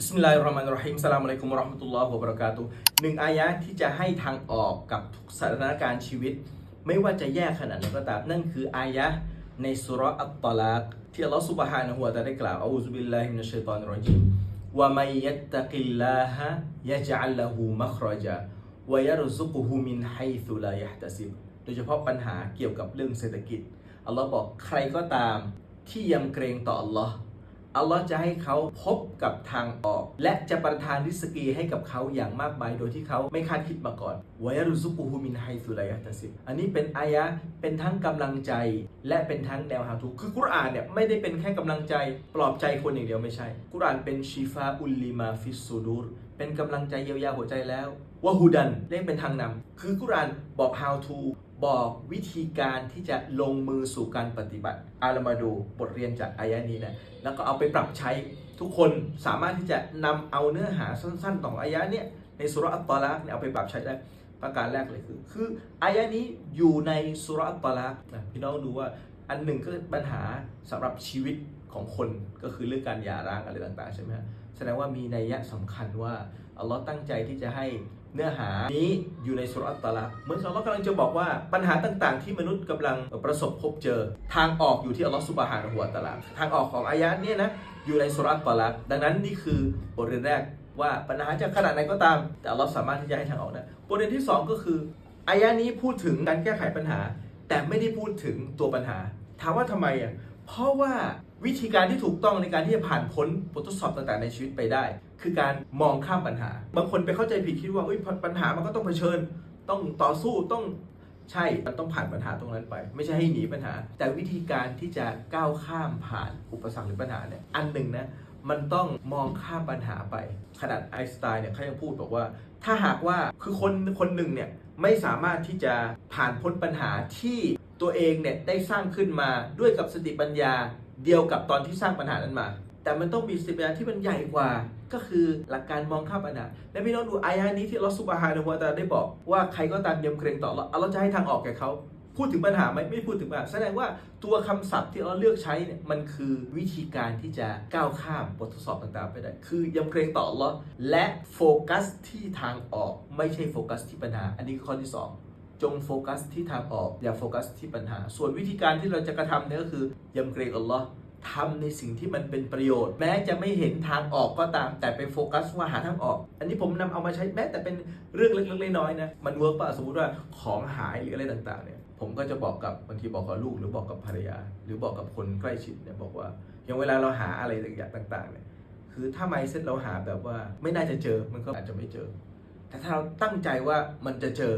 บิสมิลลาฮิรเราะห์มานิรเราะฮีมสลามอะลัยกุมวะเราะห์มะตุลลอฮ์วะบะเราะกาตุฮ์หนึ่งอายะห์ที่จะให้ทางออกกับทุกสถานการณ์ชีวิต ไม่ว่าจะแย่ขนาดไหนก็ตาม นั่นคืออายะห์ในสุเราะห์อัตตอลากที่อัลลอฮ์ซุบฮานะฮูวะตะอาลาได้กล่าวอะอูซุบิลลาฮิมินัชชัยฏอนิรเราะญีมวะมัยยัตตะกิลลาฮะยะจัลละฮูมัคเราะญะวะยัรซุกุฮุมินไฮซุลายะฮตะซิบโดยเฉพาะปัญหาเกี่ยวกับเรื่องเศรษฐกิจอัลลอฮ์บอกใครก็ตามที่ยำเกรงต่ออัลลอฮ์ อัลลอฮ์จะให้เขาพบกับทางออก และจะประทานริสกีให้กับเขาอย่างมากมายโดยที่เขาไม่คาดคิดมาก่อนวายรุซุกุฮุมินไฮซุไลยะตัสิบอันนี้เป็นอายะเป็นทั้งกำลังใจ และเป็นทั้งแนวฮาทูคือกุรอานเนี่ยไม่ได้เป็นแค่กำลังใจ ปลอบใจคนอย่างเดียวไม่ใช่ กุรอานเป็นชีฟาอุลลิมาฟิสซูดูรเป็นกำลังใจเยียวยาหัวใจแล้ววะฮูดันเรียกเป็นทางนำคือกุรอานบอก how to บอกวิธีการที่จะลงมือสู่การปฏิบัติอาเรามาดูบทเรียนจากอายะนี้นะแล้วก็เอาไปปรับใช้ทุกคนสามารถที่จะนำเอาเนื้อหาสั้นๆของอายะเนี้ยในสุราอัตตอลากเนี่ยเอาไปปรับใช้ได้ประการแรกเลยคือ คืออายะนี้อยู่ในสุราอัตตอลากนะพี่น้องดูว่าอันหนึ่งก็ปัญหาสำหรับชีวิตของคนก็คือเรื่องการหย่าร้างอะไรต่างๆใช่ไหมแสดงว่ามีนัยยะสำคัญว่าอัลลอฮ์ตั้งใจที่จะให้ เนื้อหานี้อยู่ในสุรอัตตะละเหมือนอัลลอฮ์กำลังจะบอกว่าปัญหาต่างๆ ที่มนุษย์กำลังประสบพบเจอ ทางออกอยู่ที่อัลลอฮ์สุบฮานะฮูวตะลาทางออกของอายะเนี่ยนะอยู่ในสุรอัตตะละดังนั้นนี่คือบทเรียนแรกว่าปัญหาจะขนาดไหนก็ตาม แต่อัลลอฮ์สามารถที่จะให้ทางออกนะบทเรียนที่สองก็คืออายะนี้พูดถึงการแก้ไขปัญหา แต่ไม่ได้พูดถึงตัวปัญหา ถามว่าทำไมอะเพราะว่าวิธีการที่ถูกต้องในการที่จะผ่านพ้นบททดสอบต่างๆในชีวิตไปได้ คือการมองข้ามปัญหา บางคนไปเข้าใจผิดคิดว่าปัญหามันก็ต้องเผชิญ ต้องต่อสู้ต้องใช่มันต้องผ่านปัญหาตรงนั้นไป ไม่ใช่ให้หนีปัญหา แต่วิธีการที่จะก้าวข้ามผ่านอุปสรรคหรือปัญหาเนี่ยอันหนึ่งนะมันต้องมองข้ามปัญหาไป ขนาดไอน์สไตน์เนี่ยเขายังพูดบอกว่า ถ้าหากว่าคือคนคนหนึ่งเนี่ยไม่สามารถที่จะผ่านพ้นปัญหาที่ตัวเองเนี่ยได้สร้างขึ้นมาด้วยกับสติปัญญาเดียวกับตอนที่สร้างปัญหานั้นมา แต่มันต้องมีสติปัญญาที่มันใหญ่กว่า ก็คือหลักการมองข้ามปัญหาและพี่น้องดูอายะนี้ที่ลลอฮฺซุบฮานะฮูวะตาได้บอกว่าใครก็ตามยำเกรงต่ออัลลอฮ์อัลลอฮ์จะให้ทางออกแก่เขาพูดถึงปัญหาไหมไม่พูดถึงปัญหาแสดงว่าตัวคำศัพท์ที่เราเลือกใช้เนี่ยมันคือวิธีการที่จะก้าวข้ามบททดสอบต่างๆไปได้ คือยำเกรงต่ออัลลอและโฟกัสที่ทางออกไม่ใช่โฟกัสที่ปัญหา อันนี้คือข้อที่สองจงโฟกัสที่ทางออก อย่าโฟกัสที่ปัญหา ส่วนวิธีการที่เราจะกระทำเนี่ยก็คือยำเกรงอัลลอฮ์ ทำในสิ่งที่มันเป็นประโยชน์ แม้จะไม่เห็นทางออกก็ตาม แต่ไปโฟกัสว่าหาทางออก อันนี้ผมนำเอามาใช้แม้แต่เป็นเรื่องเล็กๆน้อยๆนะมันเวิร์กป่ะสมมติว่าของหายหรืออะไรต่างๆเนี่ยผมก็จะบอกกับบางทีบอกกับลูกหรือบอกกับภรรยา หรือบอกกับคนใกล้ชิดเนี่ยบอกว่าอย่างเวลาเราหาอะไรอย่างต่างๆเนี่ยคือถ้าไม่เซ็ตเราหาแบบว่าไม่น่าจะเจอมันก็อาจจะไม่เจอ แต่ถ้าเราตั้งใจว่ามันจะเจอ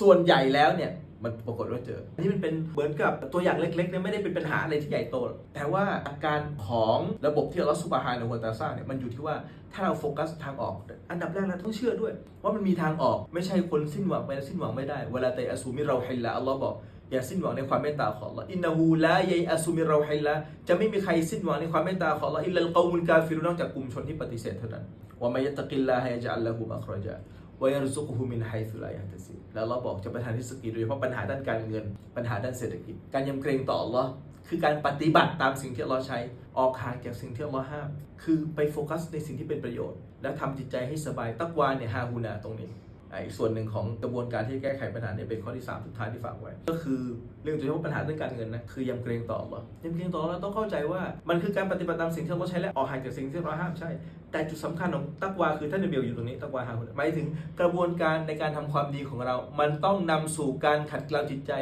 ส่วนใหญ่แล้วเนี่ย มันปรากฏว่าเจออันนี้มันเป็นเหมือนกับตัวอย่างเล็กๆเนี่ยไม่ได้เป็นปัญหาอะไรที่ใหญ่โต แต่ว่าอาการของระบบที่อัลลอฮฺซุบฮานะฮวตาลาสร้าเนี่ยมันอยู่ที่ว่าถ้าเราโฟกัสทางออก อันดับแรกเราต้องเชื่อด้วย ว่ามันมีทางออกไม่ใช่คนสิ้นหวังไปแล้วสิ้นหวังไม่ได้ เวลาแต่อสูมิเราฮิลละอัลลอฮ์บอกอย่าสิ้นหวังในความเมตตาของ Allah อินนาฮูลายัยอาซุมิเราฮิลละจะไม่มีใครสิ้นหวังในความเมตตาของ Allah อิลลัลกอมุลกาฟิรุนอกจากกลุ่มชนที่ปฏิเสธเท่านั้นว่ามัยตะกิลลาฮยะจัลละฮูมัครจา วายรุซุกฮูมินไฮซุลายะตซิแล้วเราบอกจะประทานริสกีโดยเฉพาะปัญหาด้านการเงิน ปัญหาด้านเศรษฐกิจ การยำเกรงต่อ Allah คือการปฏิบัติตามสิ่งที่เราใช้ ออกห่างจากสิ่งที่เราห้าม คือไปโฟกัสในสิ่งที่เป็นประโยชน์ และทำจิตใจให้สบาย ตักวาเนี่ยฮาฮูนาตรงนี้ อีกส่วนหนึ่งของกระบวนการที่แก้ไขปัญหาเนี่ยเป็นข้อที่ 3 สุดท้ายที่ฝากไว้ ก็คือเรื่องโดยเฉพาะปัญหาเรื่องการเงินนะ คือยำเกรงต่อเรายำเกรงต่อเราต้องเข้าใจว่า มันคือการปฏิบัติตามสิ่งที่เราใช้และออกห่างจากสิ่งที่เราห้ามใช่แต่จุดสำคัญของตักวาคือท่านนบีอยู่ตรงนี้ตักวาฮาคุณหมายถึงกระบวนการในการทำความดีของเรา มันต้องนำสู่การขัดเกลาจิตใจ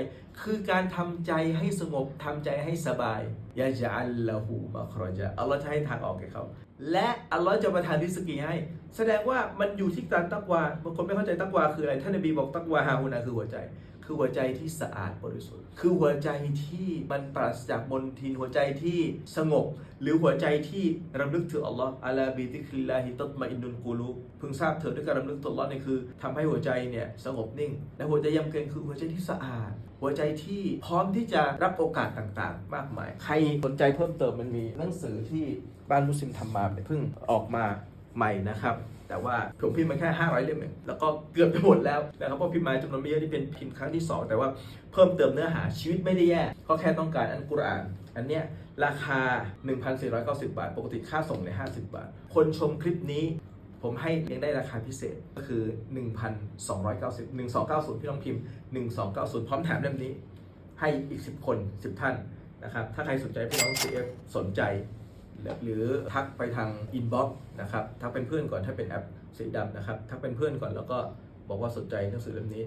คือการทำใจให้สงบทำใจให้สบายยาจัลละหูมาครอจาอัลลอฮ์จะให้ทางออกแก่เขา และอัลลอฮ์จะประทานริสกีให้ แสดงว่ามันอยู่ที่การตักวาบางคนไม่เข้าใจตักวาคืออะไรท่านนบีบอกตักวาฮาฮูนาคือหัวใจ คือหัวใจที่สะอาดบริสุทธิ์ คือหัวใจที่มันปราศจากมลทินหัวใจที่สงบ หรือหัวใจที่รำลึกถึงอัลลอฮ์อาลลาบิติคลิลาฮิตัตมาอินนุนกูลูพึงทราบเถิดด้วยการรำลึกถึงอัลลอฮ์เนี่ยคือทำให้หัวใจเนี่ยสงบนิ่ง และหัวใจยำเกรงคือหัวใจที่สะอาด หัวใจที่พร้อมที่จะรับโอกาสต่างๆ มากมาย ใครสนใจเพิ่มเติมมันมีหนังสือที่บ้านมุสลิมทำมาเพิ่งออกมาใหม่นะครับ แต่ว่าผมพิมพ์มาแค่ 500 เล่มเองแล้วก็เกือบจะหมดแล้วนะครับเพราะพิมพ์มาจำนวนไม่เยอะที่เป็นพิมพ์ครั้งที่ 2 แต่ว่าเพิ่มเติมเนื้อหาชีวิตไม่ได้แย่ก็แค่ต้องการอันกุรอาน อันเนี้ยราคา 1,490 บาท ปกติค่าส่งในย50 บาท คนชมคลิปนี้ผมให้ยังได้ราคาพิเศษก็คือ 1,290 1290 พี่ต้องพิมพ์ 1290 พร้อมแถมเล่มนี้ ให้อีก 10 คน 10 ท่านนะครับ ถ้าใครสนใจพี่น้อง CF สนใจ หรือทักไปทางอินบ็อกซ์นะครับทักเป็นเพื่อนก่อนถ้าเป็นแอปสีดำนะครับทักเป็นเพื่อนก่อนแล้วก็บอกว่าสนใจหนังสือเล่มนี้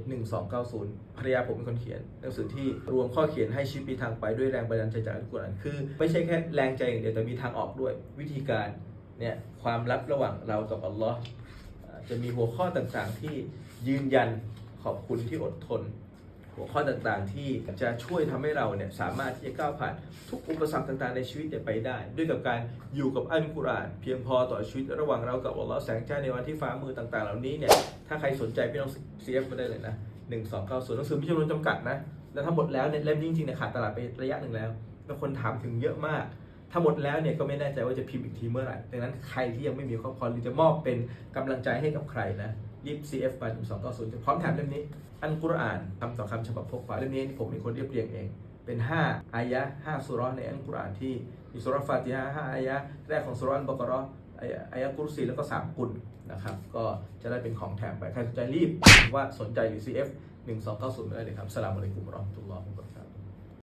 1290ภรรยาผมเป็นคนเขียน หนังสือที่รวมข้อเขียนให้ชีวิตมีทางไปด้วยแรงบันดาลใจจากอัลกุรอานคือ ไม่ใช่แค่แรงใจอย่างเดียวแต่มีทางออกด้วย วิธีการเนี่ยความลับระหว่างเรากับอัลลอฮ์จะมีหัวข้อต่างๆที่ยืนยันขอบคุณที่อดทน หัวข้อต่างๆ ที่จะช่วยทำให้เราเนี่ยสามารถที่จะก้าวผ่านทุกอุปสรรคต่างๆ ในชีวิตเนี่ยไปได้ ด้วยกับการอยู่กับอัลกุรอานเพียงพอต่อชีวิตระหว่างเรากับอัลลอฮ์แสงจ้าในวันที่ฟ้ามือต่างๆ เหล่านี้เนี่ยถ้าใครสนใจพี่น้อง CF มาได้เลยนะ1 2 9 0หนังสือมีจำนวนจำกัดนะแล้วถ้าหมดแล้วเนี่ยเล่มจริงๆเนี่ยขาดตลาดไประยะหนึ่งแล้วแล้วคนถามถึงเยอะมาก ถ้าหมดแล้วเนี่ยก็ไม่แน่ใจว่าจะพิมพ์อีกทีเมื่อไหร่ ดังนั้นใครที่ยังไม่มีครอบครองหรือจะมอบเป็นกำลังใจให้กับใครนะรีบ CF มาถึง290พร้อมแถมเล่มนี้ อันกุรอานคำต่อคำฉบับพกพาเล่มนี้ผมเป็นคนเรียบเรียงเอง เป็น 5 อายะห์5สุราะห์ในอันกุรอานที่มีสุราะห์ฟาติฮะห์5อายะ แรกของสุราะห์อันบะกรอายะอายะกุรซีแล้วก็ 3 กุลนะครับ ก็จะได้เป็นของแถมไป ใครสนใจรีบว่าสนใจหรือ CF 1290ได้เลยครับสลามอะลัยกุมราะห์มตุลลอฮ์วะบะเราะกาตุฮ์